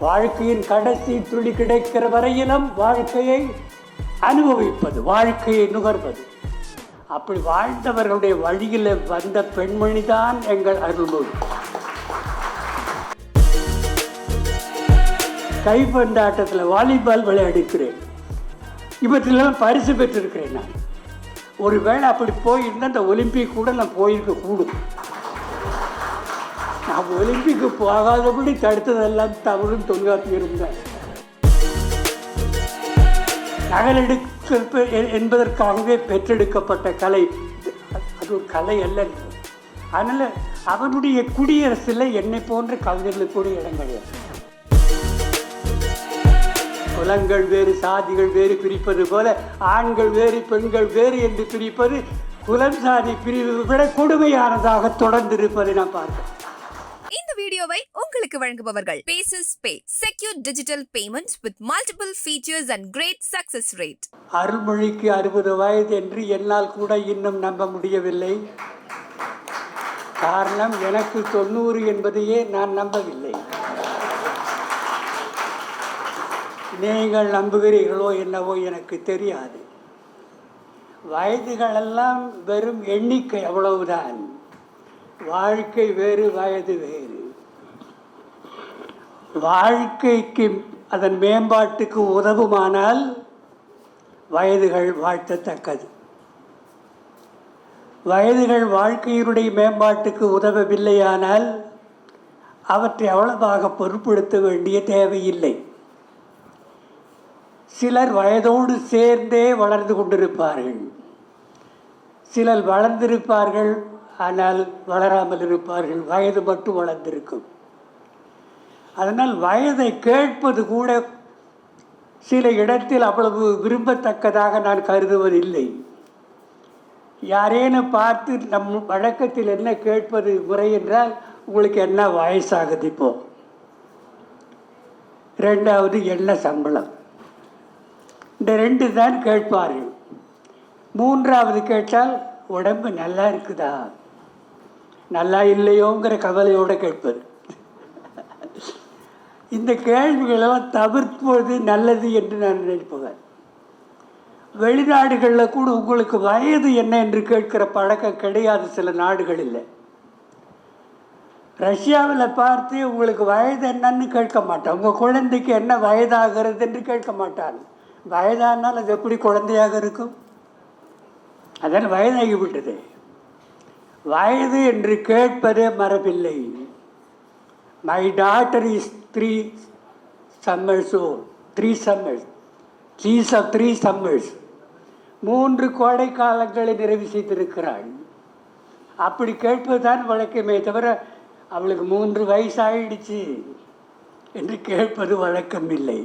வாழ்க்கையின் கடைசி துளி கிடைக்கிற வரையிலும் வாழ்க்கையை அனுபவிப்பது வாழ்க்கையை நுகர்வது. அப்படி வாழ்ந்தவர்களுடைய வழியில் வந்த பெண்மணி தான் எங்கள் அருள்மொழி. கைப்பந்தாட்டத்தில் வாலிபால் விளையாடிக்கிறேன். இவற்றிலெல்லாம் பரிசு பெற்றிருக்கிறேன் நான். ஒருவேளை அப்படி போயிருந்தால் அந்த ஒலிம்பிக் கூட நான் போயிருக்க கூடும் நான் ஒலிம்பிக்கு போகாதபடி தடுத்ததெல்லாம் தவறும் தொங்காத்தி இருந்தேன் நகலெடுக்க என்பதற்காகவே பெற்றெடுக்கப்பட்ட கலை அது ஒரு கலை அல்ல. அதனால் அவனுடைய குடியரசில் என்னை போன்ற கவிஞர்களுக்கு கூட இடம் கிடையாது. குலங்கள் வேறு சாதிகள் வேறு பிரிப்பது போல ஆண்கள் வேறு பெண்கள் வேறு என்று பிரிப்பது குலம் சாதி பிரிவு விட கொடுமையானதாக தொடர்ந்து இருப்பதை நான் பார்க்கிறேன். வீடியோவை உங்களுக்கு வழங்குபவர்கள். பேசஸ் பே secure digital payments with multiple features and great success rate அருள்மொழிக்கு அறுபது வயது என்று என்னால் கூட இன்னும் நம்ப முடியவில்லை. காரணம் எனக்கு தொண்ணூறு என்பதையே நான் நம்பவில்லை. நீங்கள் நம்புகிறீர்களோ என்னவோ எனக்கு தெரியாது. வயதுகளெல்லாம் வெறும் எண்ணிக்கை அவ்வளவுதான். வாழ்க்கை வேறு வயது வேறு. வாழ்க்கைக்கு அதன் மேம்பாட்டுக்கு உதவுமானால் வயதுகள் வாழ்த்தத்தக்கது. வயதுகள் வாழ்க்கையினுடைய மேம்பாட்டுக்கு உதவவில்லையானால் அவற்றை அவ்வளவாக பொருட்படுத்த வேண்டிய தேவையில்லை. சிலர் வயதோடு சேர்ந்தே வளர்ந்து கொண்டிருப்பார்கள். சிலர் வளர்ந்திருப்பார்கள் ஆனால் வளராமல் இருப்பார்கள். வயது மட்டும் வளர்ந்திருக்கும். அதனால் வயதை கேட்பது கூட சில இடத்தில் அவ்வளவு விரும்பத்தக்கதாக நான் கருதுவதில்லை. யாரேனும் பார்த்து நம் வழக்கத்தில் என்ன கேட்பது முறை என்றால் உங்களுக்கு என்ன வயசாகுது இப்போ? ரெண்டாவது என்ன சம்பளம்? இந்த ரெண்டு தான் கேட்பார்கள். மூன்றாவது கேட்டால் உடம்பு நல்லா இருக்குதா? நல்லா இல்லையோங்கிற கவலையோடு கேட்பது. இந்த கேள்விகளெல்லாம் தவிர்ப்பது நல்லது என்று நான் நினைப்பேன் வெளிநாடுகளில் கூட உங்களுக்கு வயது என்ன என்று கேட்கிற பழக்கம் கிடையாது சில நாடுகளில். ரஷ்யாவில் பார்த்து உங்களுக்கு வயது என்னன்னு கேட்க மாட்டான் உங்கள் குழந்தைக்கு என்ன வயதாகிறது என்று கேட்க மாட்டான் வயதானால் அது எப்படி குழந்தையாக இருக்கும்? அதனால் வயதாகிவிட்டது வயது என்று கேட்பதே மரபில்லை. My daughter is three summers oh three summers three ச த்ரீ சம்மர்ஸ் மூன்று கோடை காலங்களை நிறைவு செய்திருக்கிறாள். அப்படி கேட்பதுதான் வழக்கமே தவிர அவளுக்கு மூன்று வயசாயிடுச்சு என்று கேட்பது வழக்கம் இல்லை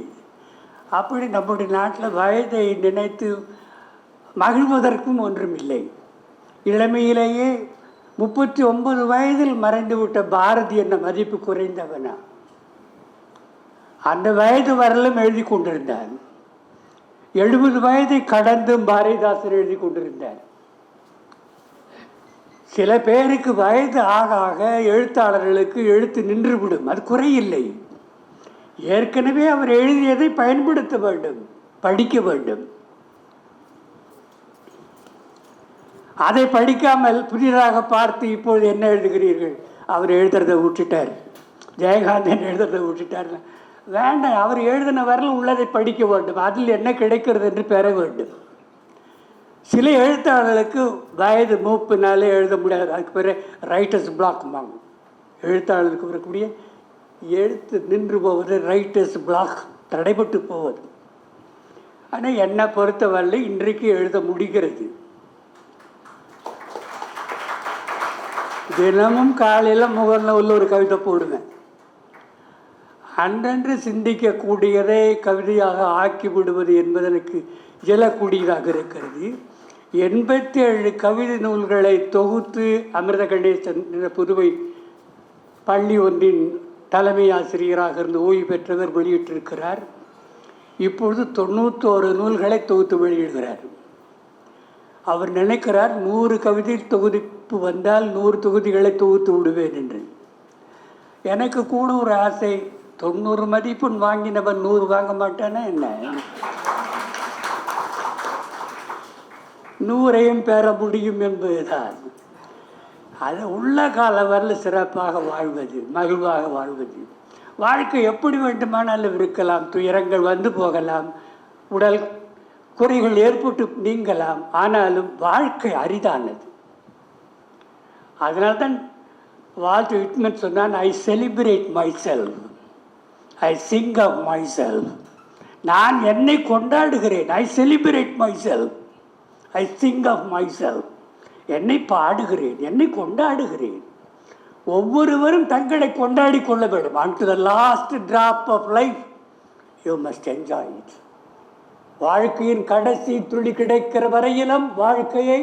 அப்படி நம்முடைய நாட்டில் வயதை நினைத்து மகிழ்வதற்கும் ஒன்றும் இல்லை இளமையிலேயே முப்பத்தி ஒன்பது வயதில் மறைந்து விட்ட பாரதி என்ற மதிப்பு குறைந்தவனா? அந்த வயது வரலும் எழுதி கொண்டிருந்தான். எழுபது வயதை கடந்தும் பாரதிதாசன் எழுதி கொண்டிருந்தார் சில பேருக்கு வயது ஆக ஆக எழுத்தாளர்களுக்கு எழுத்து நின்றுவிடும். அது குறையில்லை. ஏற்கனவே அவர் எழுதியதை பயன்படுத்த வேண்டும் படிக்க வேண்டும். அதை படிக்காமல் புதிதாக பார்த்து இப்போது என்ன எழுதுகிறீர்கள்? அவர் எழுதுறதை விட்டுட்டார். ஜெயகாந்தன் எழுதுறதை விட்டுட்டார். வேண்டாம் அவர் எழுதின வரல உள்ளதை படிக்க வேண்டும். அதில் என்ன கிடைக்கிறது என்று பெற வேண்டும். சில எழுத்தாளர்களுக்கு வயது மூப்புனாலே எழுத முடியாது. அதுக்கு பிறகு ரைட்டர்ஸ் பிளாக் வாங்க எழுத்தாளருக்கு வரக்கூடிய எழுத்து நின்று போவது ரைட்டர்ஸ் பிளாக் தடைபட்டு போவது. ஆனால் என்னை பொறுத்தவரையில் இன்றைக்கு எழுத முடிகிறது. தினமும் காலையில் முகநூலில் ஒரு கவிதை போடுவேன். அன்றன்று சிந்திக்கக்கூடியதை கவிதையாக ஆக்கி விடுவது என்பது எனக்கு இயலக்கூடியதாக இருக்கிறது. எண்பத்தி ஏழு கவிதை நூல்களை தொகுத்து அமிர்த கணேசன் என்ற புதுவை பள்ளி ஒன்றின் தலைமை ஆசிரியராக இருந்து ஓய்வு பெற்றவர் வெளியிட்டிருக்கிறார். இப்பொழுது தொண்ணூத்தோரு நூல்களை தொகுத்து வெளியிடுகிறார். அவர் நினைக்கிறார் நூறு கவிதை வாய்ப்பு வந்தால் நூறு தொகுதிகளை தொகுத்து விடுவேன் என்று. எனக்கு கூட ஒரு ஆசை தொண்ணூறு மதிப்பெண் வாங்கினவன் நூறு வாங்க மாட்டானா என்ன? நூறையும் பெற முடியும் என்பதுதான். அது உள்ள கால வரல சிறப்பாக வாழ்வது மகிழ்வாக வாழ்வது. வாழ்க்கை எப்படி வேண்டுமானாலும் இருக்கலாம் துயரங்கள் வந்து போகலாம் உடல் குறைகள் ஏற்பட்டு நீங்கலாம் ஆனாலும் வாழ்க்கை அரிதானது. அதனால்தான் வால்ட் விட்மன் சொன்னான் I celebrate myself I sing of myself நான் என்னை கொண்டாடுகிறேன். I celebrate myself I sing of myself என்னை பாடுகிறேன். என்னை கொண்டாடுகிறேன். ஒவ்வொருவரும் தங்களை கொண்டாடி கொள்ள வேண்டும். Unto the last drop of life you must enjoy it வாழ்க்கையின் கடைசி துளி கிடைக்கிற வரையிலும் வாழ்க்கையை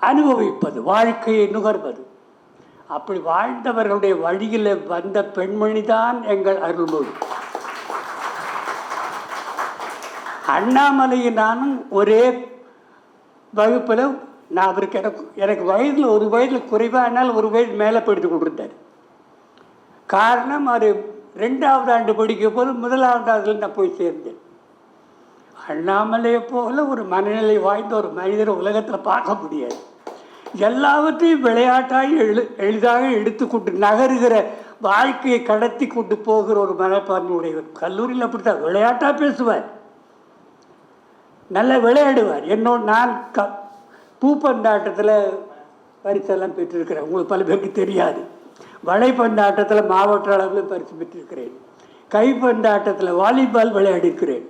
அனுபவிப்பது வாழ்க்கையை நுகர்வது. அப்படி வாழ்ந்தவர்களுடைய வழியில் வந்த பெண்மணி தான் எங்கள் அருள்மொழி. அண்ணாமலையும் நானும் ஒரே வகுப்பில் நான் அவருக்கு எனக்கு எனக்கு வயதில் ஒரு வயதில் குறைவானால் ஒரு வயது மேலே படித்து கொண்டிருந்தார் காரணம் அது ரெண்டாவது ஆண்டு படிக்கும் போது முதலாவது ஆண்டில் நான் போய் சேர்ந்தேன். அண்ணாமலையை போல ஒரு மனநிலை வாய்ந்த ஒரு மனிதர் உலகத்தில் பார்க்க முடியாது. எல்லாவற்றையும் விளையாட்டாக எழு எளிதாக எடுத்துக்கொண்டு நகருகிற வாழ்க்கையை கடத்தி கொண்டு போகிற ஒரு மனப்பான்மையுடையவர் கல்லூரியில் அப்படித்தான் விளையாட்டாக பேசுவார். நல்லா விளையாடுவார். என்னோட நான் க பூப்பந்தாட்டத்தில் பரிசெல்லாம் பெற்றிருக்கிறேன். உங்களுக்கு பல பேருக்கு தெரியாது. வலைப்பந்தாட்டத்தில் மாவட்ட அளவில் பரிசு பெற்றிருக்கிறேன். கைப்பந்தாட்டத்தில் வாலிபால் விளையாடிருக்கிறேன்.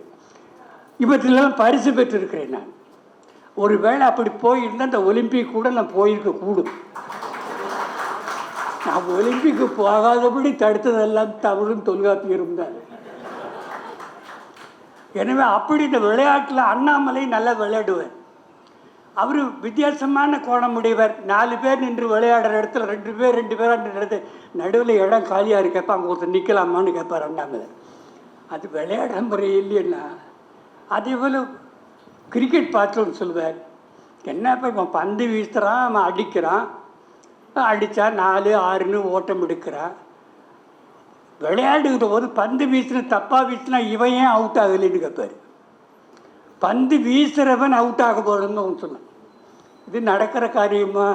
இவற்றிலெல்லாம் பரிசு பெற்றிருக்கிறேன் நான். ஒருவேளை அப்படி போயிருந்தால் அந்த ஒலிம்பிக் கூட நான் போயிருக்க கூடும். நான் ஒலிம்பிக்கு போகாதபடி தடுத்ததெல்லாம் தவறும் தொல்காப்பியரும் தான். எனவே அப்படி இந்த விளையாட்டில் அண்ணாமலை நல்லா விளையாடுவார். அவர் வித்தியாசமான கோணமுடையவர். நாலு பேர் நின்று விளையாடுற இடத்துல ரெண்டு பேர் ரெண்டு பேராக நின்றது நடுவில் இடம் காலியாக இருக்கப்ப அவங்க ஒருத்தர் நிற்கலாமான்னு கேட்பார் அண்ணாமலை. அது விளையாட முறை இல்லைன்னா அதே போல் கிரிக்கெட் பார்த்தோன்னு சொல்லுவார். என்ன இப்போ இவன் பந்து வீசுகிறான் அவன் அடிக்கிறான். அடித்தா நாலு ஆறுன்னு ஓட்டம் எடுக்கிறான் விளையாடுகிற போது பந்து வீசின தப்பாக வீசினா இவன் ஏன் அவுட் ஆகலைன்னு கேட்பார் பந்து வீசுகிறவன் அவுட் ஆக போகிறன்னு அவன் சொன்னான். இது நடக்கிற காரியமா?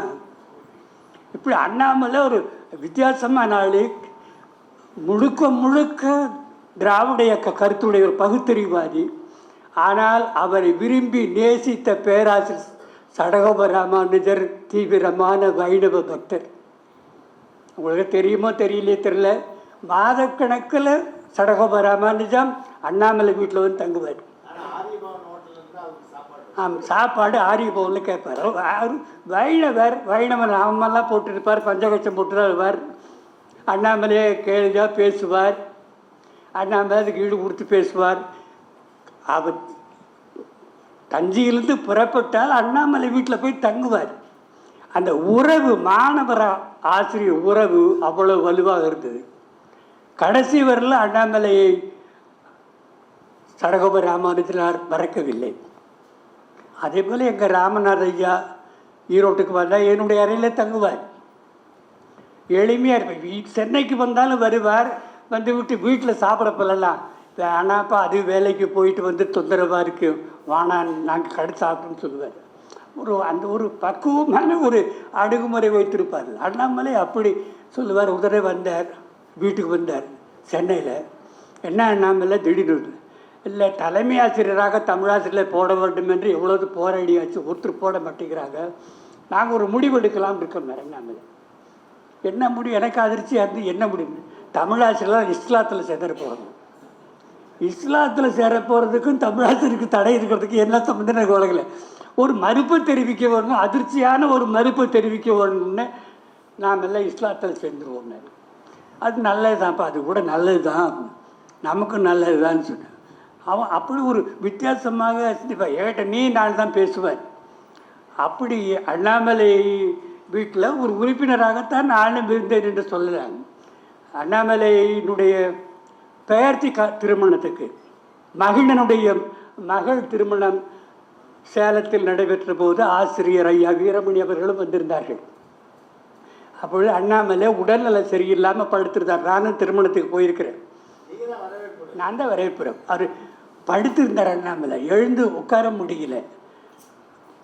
இப்படி அண்ணாமலை ஒரு வித்தியாசமான ஆளு. முழுக்க முழுக்க திராவிட இயக்க கருத்துடைய ஒரு பகுத்தறிவாதி. ஆனால் அவரை விரும்பி நேசித்த பேராசிரியர் சடகோப ராமானுஜர் தீவிரமான வைணவ பக்தர். உங்களுக்கு தெரியுமோ தெரியலையே தெரியல. மாதக்கணக்கில் சடகோப ராமானுஜம் அண்ணாமலை வீட்டில் வந்து தங்குவார். ஆம் சாப்பாடு ஆரியபவனில் கேட்பார். அவர் வைணவர் வைணவன் நாமெல்லாம் போட்டிருப்பார் பஞ்சகட்சம் போட்டுருவார். அண்ணாமலையே கேளுதா பேசுவார். அண்ணாமலை அதுக்கு ஈடு கொடுத்து பேசுவார். அவர் தஞ்சியிலிருந்து புறப்பட்டால் அண்ணாமலை வீட்டில் போய் தங்குவார். அந்த உறவு மாணவர ஆசிரியர் உறவு அவ்வளோ வலுவாக இருந்தது. கடைசி வரல அண்ணாமலையை சடகோப ராமானுஜனார் மறக்கவில்லை. அதே போல் எங்கள் ராமநாத ஐயா ஈரோட்டுக்கு வந்தால் என்னுடைய அறையில் தங்குவார். எளிமையாக இருப்பேன் வீ சென்னைக்கு வந்தாலும் வருவார். வந்து விட்டு வீட்டில் சாப்பிட்றப்பெல்லாம் வேணாப்பா அது வேலைக்கு போயிட்டு வந்து தொந்தரவாக இருக்கும் வானா நாங்கள் கடை சாப்பிட்றோன்னு சொல்லுவார். ஒரு அந்த ஒரு பக்குவமான ஒரு அணுகுமுறை வைத்திருப்பார். அண்ணாமலை அப்படி சொல்லுவார். உதரை வந்தார் வீட்டுக்கு வந்தார் சென்னையில். என்ன அண்ணாமலை திடீர்னு இல்லை தலைமை ஆசிரியராக தமிழாசிரியர் போட வேண்டும் என்று எவ்வளவு போராடியாச்சு ஒருத்தர் போட மாட்டேங்கிறாங்க. நாங்கள் ஒரு முடிவு எடுக்கலாம் இருக்கோம் அண்ணாமலை. என்ன முடிவு? எனக்கு அதிர்ச்சியாக இருந்து என்ன முடிவு? தமிழாசிரியர் இஸ்லாத்தில் சேர போகணும் இஸ்லாத்தில் சேர போகிறதுக்கும் தமிழாசிரியருக்கு தடை இருக்கிறதுக்கு என்ன சம்மந்தம் எனக்கு ஒரு மறுப்பு தெரிவிக்க வரணும் அதிர்ச்சியான ஒரு மறுப்பு தெரிவிக்க வரணும்னு நாம் எல்லாம் இஸ்லாத்தில் சேர்ந்துருவோம் அது நல்லது தான்ப்பா அது கூட நல்லது தான் நமக்கும் நல்லது தான் சொன்னேன் அவன் அப்படி ஒரு வித்தியாசமாக சிந்திப்பான் ஏட்ட நீ நான் தான் பேசுவேன் அப்படி அண்ணாமலை வீட்டில் ஒரு உறுப்பினராகத்தான் நானும் இருந்தேன் என்று சொல்லலாம். அண்ணாமலையினுடைய பெயர்த்தி க திருமணத்துக்கு. மகிழனுடைய மகள் திருமணம் சேலத்தில் நடைபெற்ற போது ஆசிரியர் ஐயா வீரமணி அவர்களும் வந்திருந்தார்கள். அப்பொழுது அண்ணாமலை உடல்நல சரியில்லாமல் படுத்திருந்தார். நானும் திருமணத்துக்கு போயிருக்கிறேன். நான் தான் வரவேற்புறேன். அவர் படுத்திருந்தார் அண்ணாமலை. எழுந்து உட்கார முடியல.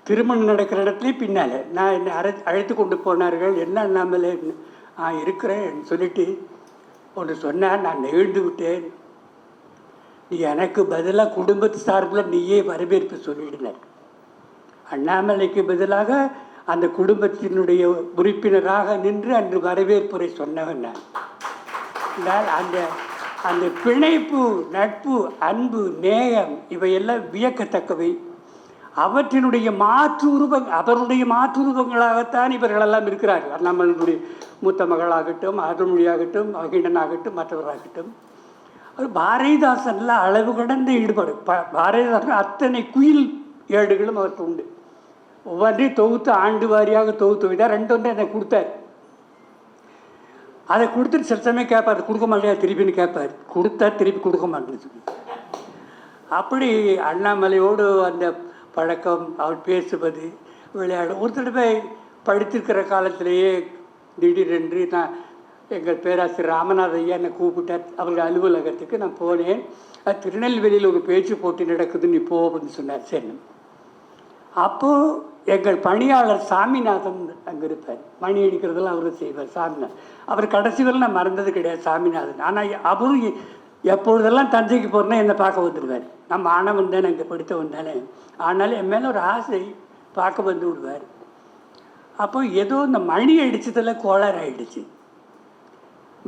திருமணம் நடக்கிற இடத்துலையும் பின்னால். நான் என்னை அழை அழைத்து கொண்டு போனார்கள். என்ன அண்ணாமலை? ஆ இருக்கிறேன் சொல்லிட்டு ஒன்று சொன்னார் நான் நெகிழ்ந்து விட்டேன் நீ எனக்கு பதிலாக குடும்பத்து சார்பில் நீயே வரவேற்பு சொல்லிடினார். அண்ணாமலைக்கு பதிலாக அந்த குடும்பத்தினுடைய உறுப்பினராக நின்று அன்று வரவேற்புரை சொன்னவன் நான். என்றால் அந்த அந்த பிணைப்பு நட்பு அன்பு நேயம் இவையெல்லாம் வியக்கத்தக்கவை. அவற்றினுடைய மாற்று உருவங்கள் அவருடைய மாற்று உருவங்களாகத்தான் இவர்களெல்லாம் இருக்கிறார்கள். நம்மளுடைய மூத்த மகளாகட்டும் அருள்மொழியாகட்டும் மகிழனாகட்டும் மற்றவராகட்டும் அது பாரதிதாசன்ல அளவு கடந்த ஈடுபாடு. ப பாரதிதாசன் அத்தனை குயில் ஏடுகளும் அவருக்கு உண்டு. ஒவ்வொன்றையும் தொகுத்து ஆண்டு வாரியாக தொகுத்து வைத்தார் ரெண்டு ஒன்று எனக்கு கொடுத்தார். அதை கொடுத்துட்டு சில சமயம் கேட்பார் கொடுக்க மாட்டேயா திருப்பின்னு கேட்பார். கொடுத்தா திருப்பி கொடுக்க மாட்டேன்னு சொல்லி. அப்படி அண்ணாமலையோடு அந்த பழக்கம் அவர் பேசுவது விளையாட ஒரு தடவை படித்திருக்கிற காலத்திலேயே திடீரென்று நான் எங்கள் பேராசிரியர் ராமநாத ஐயா என்னை கூப்பிட்டார். அவங்க அலுவலகத்துக்கு நான் போனேன். அது திருநெல்வேலியில் ஒரு பேச்சு போட்டி நடக்குது நீ போ அப்படின்னு சொன்னார். சரி. அப்போது எங்கள் பணியாளர் சாமிநாதன் அங்கே இருப்பார். மணி அடிக்கிறதெல்லாம் அவரும் செய்வார் சாமிநாதன். அவர் கடைசி வரை நான் மறந்தது கிடையாது சாமிநாதன். ஆனால் அவரும் எப்பொழுதெல்லாம் தஞ்சைக்கு போகிறேன்னா என்னை பார்க்க வந்துடுவார். நான் மாணவன் தானே அங்கே படித்தவன் தானே. ஆனாலும் என் மேலே ஒரு ஆசை பார்க்க வந்து விடுவார். அப்போ ஏதோ இந்த மணி அடிச்சதில் கோளாறு ஆகிடுச்சு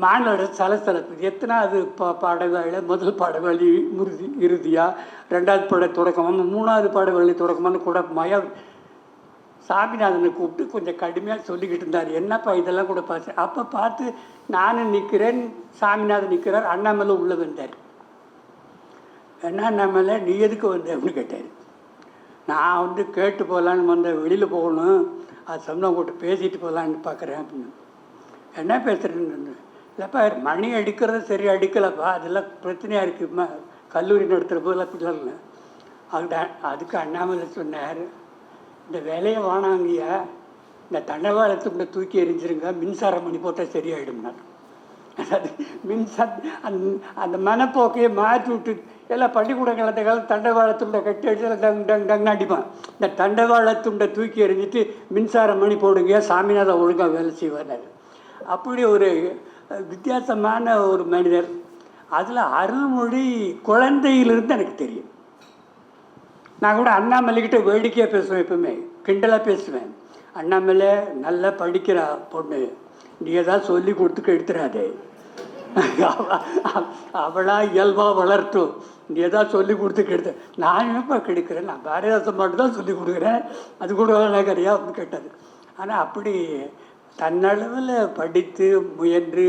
மாணவரோட சலசலப்பு. எத்தனாவது பா பாடவேளை முதல் பாடவேளை முருதி இறுதியாக ரெண்டாவது பாட தொடக்கமாக மூணாவது பாடவேளை தொடக்கமான்னு கூட மயம் சாமிநாதனை கூப்பிட்டு கொஞ்சம் கடுமையாக சொல்லிக்கிட்டு இருந்தார். என்னப்பா இதெல்லாம் கூட பார்த்து அப்போ பார்த்து நானும் நிற்கிறேன் சாமிநாதன் நிற்கிறார் அண்ணாமலை உள்ளே வந்தார் என்ன அண்ணாமலை நீ எதுக்கு வந்த அப்படின்னு கேட்டார். நான் வந்து கேட்டு போகலான்னு வந்தேன் வெளியில் போகணும். அது சொன்ன கூட்ட பேசிட்டு போகலான்னு பார்க்குறேன் அப்படின்னு. என்ன பேசுகிறேன்னு இல்லைப்பா மணி அடிக்கிறது சரி அடிக்கலைப்பா. அதெல்லாம் பிரச்சனையாக இருக்குது கல்லூரி நடத்துகிற போதெல்லாம் அப்படிலாம் இல்லை. அதுக்கு அதுக்கு அண்ணாமலை சொன்னார் இந்த வேலையை வானாங்கய்யா இந்த தண்டவாளத்துக்குள்ள தூக்கி எரிஞ்சிருங்க மின்சாரம் மணி போட்டால் சரியாயிடும்னார் அதாவது மின்சார அந் அந்த மனப்போக்கையை மாற்றி விட்டு எல்லாம் பள்ளிக்கூடங்கள் அந்த காலம் தண்டவாளத்துண்டை கட்டி அடிச்சு டங் டங் டங்னு அடிப்பான். இந்த தண்டவாளத்துண்டை தூக்கி எறிஞ்சிட்டு மின்சாரம் மணி போடுங்க சாமிநாதன் ஒழுங்காக வேலை செய்வார் அப்படி ஒரு வித்தியாசமான ஒரு மனிதர். அதில் அருள்மொழி குழந்தையிலிருந்து எனக்கு தெரியும். நான் கூட அண்ணாமலைக்கிட்ட வேடிக்கையாக பேசுவேன் எப்பவுமே கிண்டலாக பேசுவேன். அண்ணாமலை நல்லா படிக்கிறா பொண்ணு. நீ ஏதாவது சொல்லி கொடுத்து கெடுத்துறாதே அவளாக இயல்பாக வளர்த்தும். நீ ஏதாவது சொல்லி கொடுத்து கெடுத்த நான் என்னப்பா கெடுக்கிறேன்? நான் பாரதிதாசன் மட்டும் தான் சொல்லி கொடுக்குறேன். அது கூட நகரியா அப்படின்னு கேட்டது. ஆனால் அப்படி தன்னளவில் படித்து முயன்று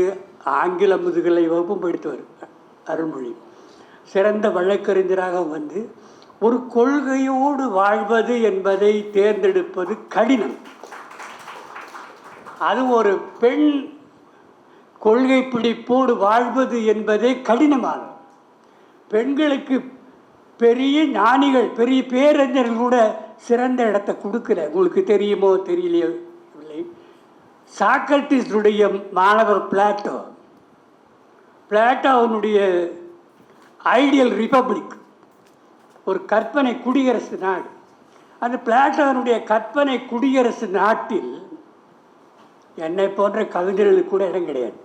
ஆங்கில முதுகலை வகுப்பும் படித்தவர் அருள்மொழி. சிறந்த வழக்கறிஞராக வந்து ஒரு கொள்கையோடு வாழ்வது என்பதை தேர்ந்தெடுப்பது கடினம். அது ஒரு பெண் கொள்கை பிடிப்போடு வாழ்வது என்பதே கடினமானது. பெண்களுக்கு பெரிய ஞானிகள் பெரிய பேரறிஞர்கள் கூட சிறந்த இடத்தை கொடுக்கல. உங்களுக்கு தெரியுமோ தெரியலையோ இல்லை. சாக்ரட்டிஸுடைய மாணவர் பிளாட்டோ. பிளாட்டோவனுடைய ideal republic. ஒரு கற்பனை குடியரசு நாடு. அந்த பிளாட்டோனுடைய கற்பனை குடியரசு நாட்டில் என்னை போன்ற கவிஞர்களுக்கு கூட இடம் கிடையாது.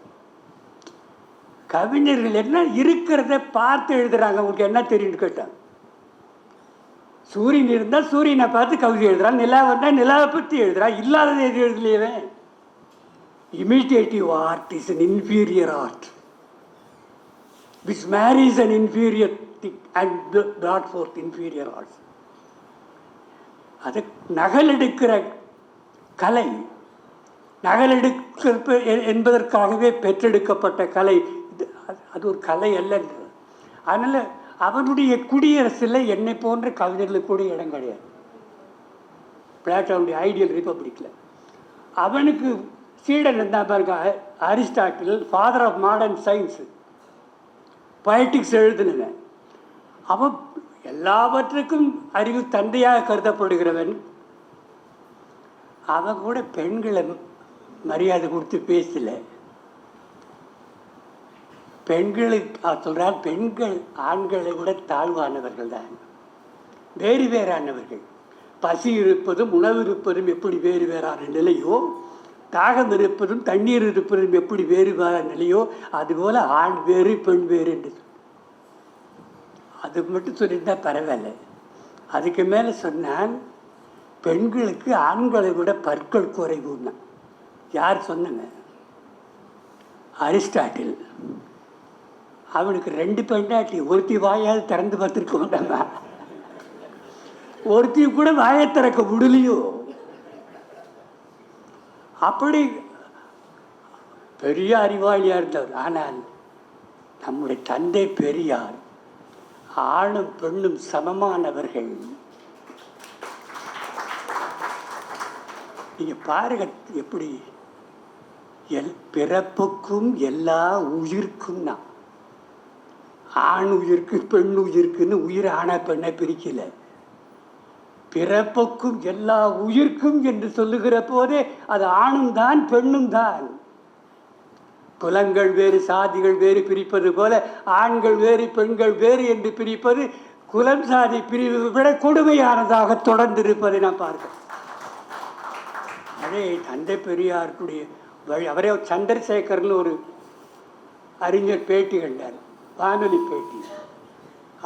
கவிஞர்கள் என்ன இருக்கிறத பார்த்து எழுதுறாங்க. உங்களுக்கு என்ன தெரியும்னு கேட்டாங்க சூரியன் இருந்தால் சூரியனை பார்த்து கவிதை எழுதுறான். நிலா வந்தால் நிலாவை பற்றி எழுதுறான். இல்லாதது எது எழுதலையவே? Imitative art is an inferior art which marries an inferior thing and brought forth inferior arts அது நகலெடுக்கிற கலை நகலெடுக்க என்பதற்காகவே பெற்றெடுக்கப்பட்ட கலை. இது அது- அது ஒரு கலை அல்லன்றது அதனால் அவனுடைய குடியரசில் என்னை போன்ற கவிஞர்களுக்கு கூட இடம் கிடையாது. பிளாட்டோனுடைய ஐடியல் ரிப்பப்ளிக்கில் அவனுக்கு சீடன் இருந்தால் பாருங்க Aristotle father of modern science poetics எழுதுனவன். அவன் எல்லாவற்றுக்கும் அறிவு தந்தையாக கருதப்படுகிறவன். அவன் கூட பெண்களை மரியாதை கொடுத்து பேசலை. பெண்களுக்கு சொல்கிறார் பெண்கள் ஆண்களை விட தாழ்வானவர்கள் தான். வேறு வேறானவர்கள். பசி இருப்பதும் உணவு இருப்பதும் எப்படி வேறு வேறான நிலையோ தாகம் இருப்பதும் தண்ணீர் இருப்பதும் எப்படி வேறு வேற நிலையோ அதுபோல் ஆண் வேறு பெண் வேறு என்று அது மட்டும் சொல்லியிருந்தால் பரவாயில்ல. அதுக்கு மேலே சொன்னால் பெண்களுக்கு ஆண்களை விட பற்கள் குறைவுன்னா. யார் சொன்னாங்க? அரிஸ்டாட்டில். அவனுக்கு ரெண்டு பெண்டாட்டி ஒருத்தி வாயாவது திறந்து பார்த்துருக்க மாட்டாங்க ஒருத்தி கூட வாயை திறக்க முடியலையோ அப்படி பெரிய அறிவாளியாக இருந்தவர். ஆனால் நம்முடைய தந்தை பெரியார் ஆணும் பெண்ணும் சமமானவர்கள். நீங்கள் பாருங்க எப்படி எல் பிறப்புக்கும் எல்லா உயிர்க்கும் ஆண் உயிருக்கு பெண் உயிர்க்குன்னு உயிர் ஆணை பெண்ணை பிரிக்கல. பிறப்புக்கும் எல்லா உயிர்க்கும் என்று சொல்லுகிற போதே அது ஆணும் தான் பெண்ணும் தான். குலங்கள் வேறு சாதிகள் வேறு பிரிப்பது போல ஆண்கள் வேறு பெண்கள் வேறு என்று பிரிப்பது குலம் சாதி பிரிவு விட கொடுமையானதாக தொடர்ந்து இருப்பதை நான் பார்க்கிறேன். அதே தந்தை பெரியாருக்குடைய வழி. அவரே சந்திரசேகர்னு ஒரு அறிஞர் பேட்டி கண்டார். வானொலி பேட்டி.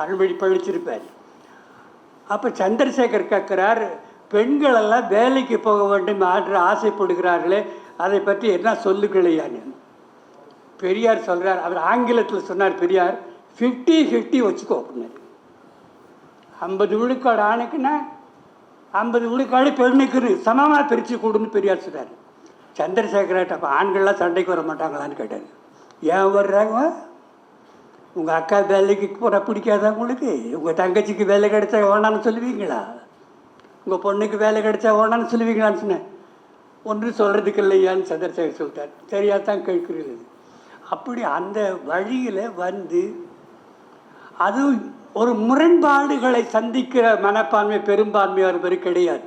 அருள்மொழி பழிச்சிருப்பார். அப்போ சந்திரசேகர் கேட்குறார் பெண்கள் எல்லாம் வேலைக்கு போக வேண்டும் என்று ஆசைப்படுகிறார்களே அதை பற்றி என்ன சொல்லுகளையான்னு பெரியார் சொல்கிறார் அவர் ஆங்கிலத்தில் சொன்னார் பெரியார் ஃபிஃப்டி ஃபிஃப்டி வச்சுக்கோ அப்படின்னாரு. ஐம்பது விழுக்காடு ஆணுக்குன்னா ஐம்பது விழுக்காடு பெண்ணுக்குன்னு சமமாக பிரித்து கொடுன்னு பெரியார் சொன்னார் சந்திரசேகரட்ட அப்போ ஆண்கள்லாம் சண்டைக்கு வர மாட்டாங்களான்னு கேட்டார் ஏன் வர்றாங்க? உங்கள் அக்கா வேலைக்கு போகிற பிடிக்காதா உங்களுக்கு? உங்கள் தங்கச்சிக்கு வேலை கிடைச்சா வேணான்னு சொல்லுவீங்களா? உங்கள் பொண்ணுக்கு வேலை கிடைச்சா வேணான்னு சொல்லுவீங்களான்னு சொன்னேன். ஒன்றும் சொல்கிறதுக்கு இல்லையான்னு சந்திரசேகர் சொல்லிட்டார். சரியாக தான் கேட்குறது அப்படி அந்த வழியில் வந்து அது ஒரு முரண்பாடுகளை சந்திக்கிற மனப்பான்மை பெரும்பான்மையார் பேர் கிடையாது.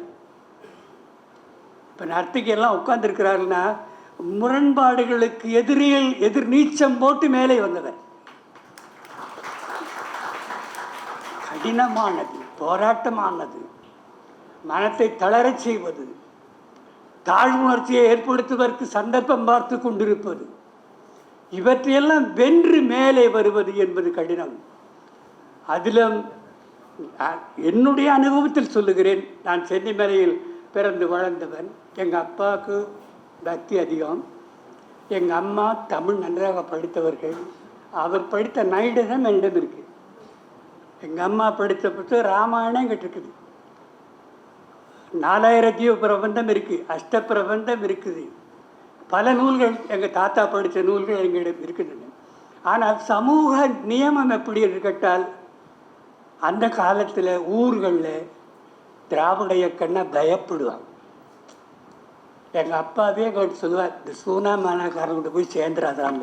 இப்போ நர்த்தகியெல்லாம் உட்கார்ந்துருக்கிறாருன்னா முரண்பாடுகளுக்கு எதிரில் எதிர் நீச்சம் போட்டு மேலே வந்தவர். கடினமானது போராட்டமானது மனத்தை தளரச் செய்வது தாழ்வுணர்ச்சியை ஏற்படுத்துவதற்கு சந்தர்ப்பம் பார்த்து கொண்டிருப்பது இவற்றையெல்லாம் வென்று மேலே வருவது என்பது கடினம். அதிலும் என்னுடைய அனுபவத்தில் சொல்லுகிறேன் நான் சென்னை மேலையில் பிறந்து வளர்ந்தவன். எங்கள் அப்பாவுக்கு பக்தி அதிகம். எங்கள் அம்மா தமிழ் நன்றாக படித்தவர்கள். அவர் படித்த நைடனம் என்னிடம் இருக்குது எங்கள் அம்மா படித்த புத்தகம் ராமாயணம் கிட்ட இருக்குது நாலாயிரத்தி பிரபந்தம் இருக்குது அஷ்ட பிரபந்தம் இருக்குது. பல நூல்கள் எங்கள் தாத்தா படித்த நூல்கள் எங்களிடம் இருக்கின்றன. ஆனால் சமூக நியமம் எப்படி என்று கேட்டால் அந்த காலத்தில் ஊர்களில் திராவிட இயக்கம்னா பயப்படுவான். எங்கள் அப்பாவே எங்கள்கிட்ட சொல்லுவார் இந்த சூனாமானாக்காரங்கிட்ட போய் சேர்ந்துடாதான்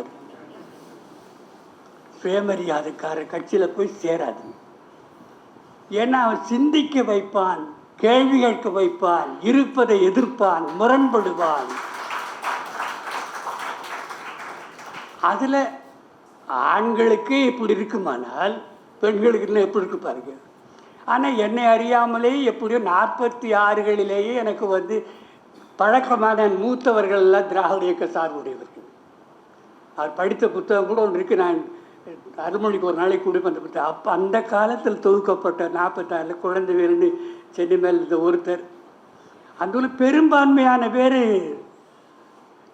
சுயமரியாதைக்கார கட்சியில் போய் சேராது. ஏன்னா அவன் சிந்திக்க வைப்பான் கேள்வி கேட்க வைப்பான் இருப்பதை எதிர்ப்பான் முரண்படுவான். அதில் ஆண்களுக்கு இப்படி இருக்குமானால் பெண்களுக்கு இன்னும் எப்படி இருக்கு பாருங்கள் ஆனால் என்னை அறியாமலே எப்படியோ நாற்பத்தி ஆறுகளிலேயே எனக்கு வந்து பழக்கமான மூத்தவர்கள் எல்லாம் திராவிட இயக்க சார்புடையவர்கள். அவர் படித்த புத்தகம் கூட ஒன்று இருக்குது நான் அருள்மொழிக்கு ஒரு நாளைக்கு கொடுப்பேன் அந்த புத்தகம். அப்போ அந்த காலத்தில் தொகுக்கப்பட்ட நாற்பத்தாறில் குழந்தை வேலுன்னு சென்னை மேல் இந்த ஒருத்தர். அந்த பெரும்பான்மையான பேர்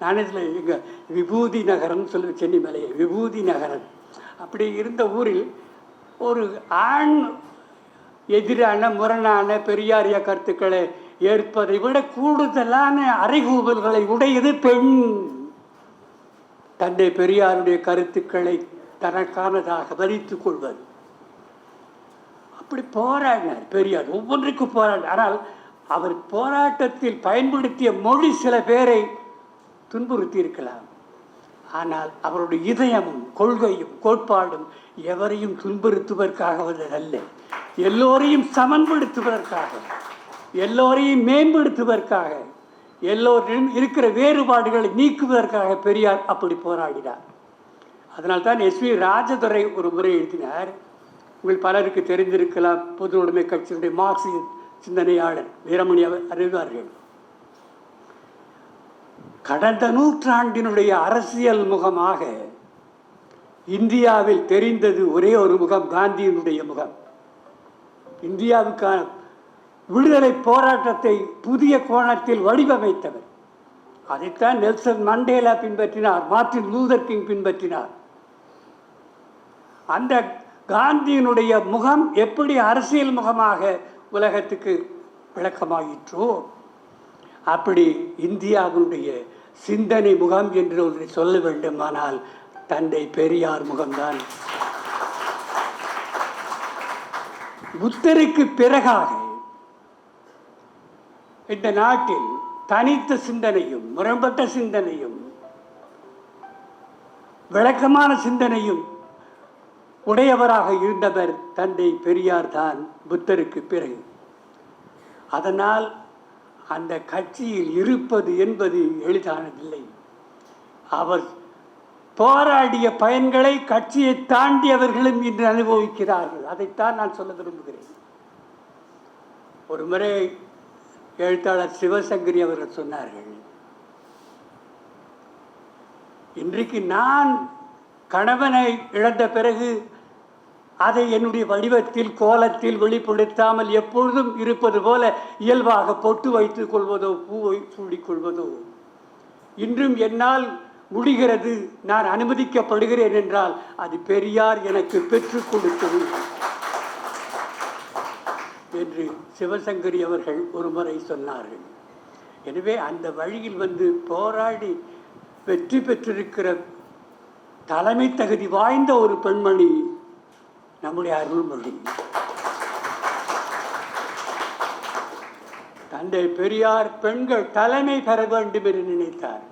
நானே எங்கள் விபூதி நகரம்னு சொல்லுவேன் சென்னை மலையை. விபூதி நகரம். அப்படி இருந்த ஊரில் ஒரு ஆண் எதிரான முரணான பெரியாரிய கருத்துக்களை ஏற்பதை விட கூடுதலான அறைகூவல்களை உடையது பெண். தந்தை பெரியாருடைய கருத்துக்களை தனக்கானதாக வரித்துக் கொள்வது. அப்படி போராடினார் பெரியார். ஒவ்வொன்றுக்கும் போராடினார். ஆனால் அவர் போராட்டத்தில் பயன்படுத்திய மொழி சில பேரை துன்புறுத்தி இருக்கலாம் ஆனால் அவருடைய இதயமும் கொள்கையும் கோட்பாடும் எவரையும் துன்புறுத்துவதற்காக வந்ததல்ல எல்லோரையும் சமன்படுத்துவதற்காக எல்லோரையும் மேம்படுத்துவதற்காக எல்லோரிலும் இருக்கிற வேறுபாடுகளை நீக்குவதற்காக பெரியார் அப்படி போராடினார். அதனால்தான் எஸ்வி ராஜதுரை ஒரு முறை எழுதினார் உங்கள் பலருக்கு தெரிந்திருக்கலாம் பொது உடைமை கட்சியினுடைய மார்க்சிய சிந்தனையாளர் வீரமணி அவர் அறிவார்கள். கடந்த நூற்றாண்டினுடைய அரசியல் முகமாக இந்தியாவில் தெரிந்தது ஒரே ஒரு முகம் காந்தியினுடைய முகம். இந்தியாவுக்கான விடுதலை போராட்டத்தை புதிய கோணத்தில் வடிவமைத்தவர். அதைத்தான் நெல்சன் மண்டேலா பின்பற்றினார் மார்டின் லூதர் கிங் பின்பற்றினார். அந்த காந்தியினுடைய முகம் எப்படி அரசியல் முகமாக உலகத்துக்கு விளக்கமாயிற்றோ அப்படி இந்தியாவினுடைய சிந்தனை முகம் என்று ஒன்றை சொல்ல வேண்டுமானால் தந்தை பெரியார் முகம்தான். புத்தருக்கு பிறகாக இந்த நாட்டில் தனித்த சிந்தனையும் முரண்பட்ட சிந்தனையும் விளக்கமான சிந்தனையும் உடையவராக இருந்தவர் தந்தை பெரியார் தான் புத்தருக்கு பிறகு. அதனால் அந்த கட்சியில் இருப்பது என்பது எளிதானதில்லை. அவர் போராடிய பயன்களை கட்சியை தாண்டியவர்களும் இன்று அனுபவிக்கிறார்கள். அதைத்தான் நான் சொல்ல விரும்புகிறேன். ஒரு முறை எழுத்தாளர் சிவசங்கரி அவர்கள் சொன்னார்கள் இன்றைக்கு நான் கணவனை இழந்த பிறகு அதை என்னுடைய வடிவத்தில் கோலத்தில் வெளிப்படுத்தாமல் எப்பொழுதும் இருப்பது போல இயல்பாக பொட்டு வைத்துக் கொள்வதோ பூவை சூடிக்கொள்வதோ இன்றும் என்னால் முடிகிறது. நான் அனுமதிக்கப்படுகிறேன் என்றால் அது பெரியார் எனக்கு பெற்றுக் கொடுத்தது. என்று சிவசங்கரி அவர்கள் ஒரு முறை சொன்னார்கள். எனவே அந்த வழியில் வந்து போராடி வெற்றி பெற்றிருக்கிற தலைமை தகுதி வாய்ந்த ஒரு பெண்மணி நம்முடைய அருள்மொழி. தந்தை பெரியார் பெண்கள் தலைமை பெற வேண்டும் என்று நினைத்தார்.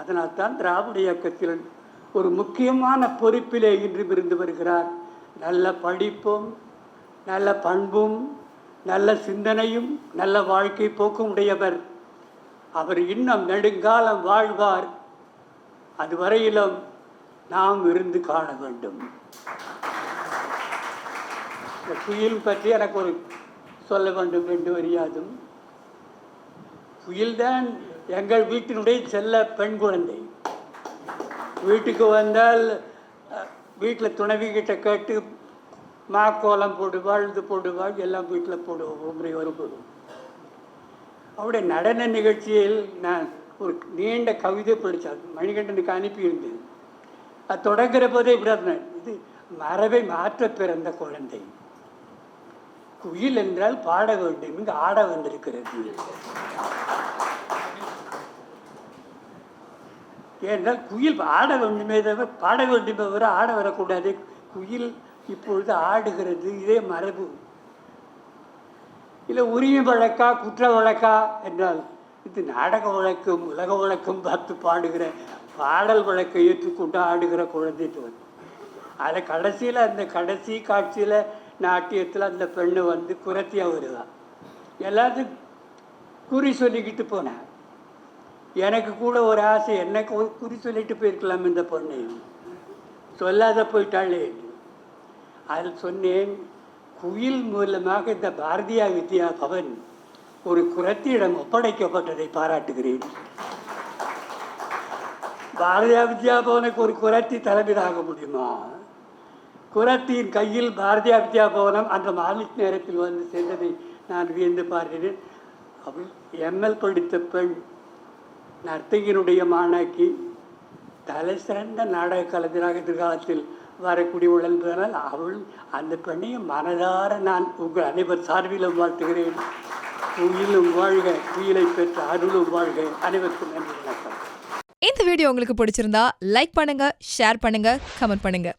அதனால்தான் திராவிட இயக்கத்தில் ஒரு முக்கியமான பொறுப்பிலே இன்று இருந்து வருகிறார். நல்ல படிப்பும் நல்ல பண்பும் நல்ல சிந்தனையும் நல்ல வாழ்க்கை போக்கும் உடையவர். அவர் இன்னும் நெடுங்காலம் வாழ்வார். அதுவரையிலும் நாம் இருந்து காண வேண்டும். இந்த புயல் பற்றி எனக்கு ஒரு சொல்ல வேண்டும் என்று அறியாதும். புயல்தான் எங்கள் வீட்டினுடைய செல்ல பெண் குழந்தை. வீட்டுக்கு வந்தால் வீட்டில் துணைவி கிட்ட கேட்டு மாக்கோலம் போடுவாள் இது போடுவாள் எல்லாம் வீட்டில் போடுவோம் முறை வரும்போது அவருடைய நடன நிகழ்ச்சியில் நான் ஒரு நீண்ட கவிதை படித்தேன் மணிகண்டனுக்கு அனுப்பியிருந்தேன். அது தொடங்குற போதே இப்படி இது மரபை மாற்ற பிறந்த குழந்தை. குயில் என்றால் பாட வேண்டும் இங்கு ஆட வந்திருக்கிறது. ஏனென்றால் குயில் ஆட வேண்டுமே தவிர பாட வேண்டுமே தவிர ஆட வரக்கூடாது. குயில் இப்பொழுது ஆடுகிறது இதே மரபு. இல்லை உரிமை வழக்கா குற்ற வழக்கா என்றால் இது நாடக வழக்கம் உலக வழக்கம் பார்த்து பாடுகிற பாடல் வழக்கை ஏற்றுக்கொண்டு ஆடுகிற குழந்தைட்டு வந்து அதில் கடைசியில் அந்த கடைசி காட்சியில் நாட்டியத்தில் அந்த பெண்ணு வந்து குரத்தியாக வருதான் எல்லாத்தையும் குறி சொல்லிக்கிட்டு போனேன் எனக்கு கூட ஒரு ஆசை என்ன குறி சொல்லிட்டு போயிருக்கலாம் இந்த பொண்ணையும் சொல்லாத போயிட்டாளே அதில் சொன்னேன் குயில் மூலமாக இந்த பாரதியா வித்யா பவன் ஒரு குரத்தியிடம் ஒப்படைக்கப்பட்டதை பாராட்டுகிறேன். பாரதியா வித்யா பவனுக்கு ஒரு குரத்தி தலைமையாக முடியுமா? குரத்தியின் கையில் பாரதியா வித்யா பவனம் அந்த மாலிக் நேரத்தில் வந்து சென்றதை நான் வியந்து பார்க்கிறேன். அவள் எம்எல் படித்த பெண். நர்த்தகியினுடைய மாணாக்கி தலை சிறந்த நாடக கலைஞராக எதிர்காலத்தில் வரக்கூடிய என்பதனால் அவள் அந்த பெண்ணையும் மனதார நான் உங்கள் அனைவர் சார்பிலும் வாழ்த்துகிறேன். உயிலும் வாழ்க குயிலை பெற்ற அருளும் வாழ்க. அனைவருக்கும் நன்றி வணக்கம். இந்த வீடியோ உங்களுக்கு பிடிச்சிருந்தா லைக் பண்ணுங்க ஷேர் பண்ணுங்க கமெண்ட் பண்ணுங்க.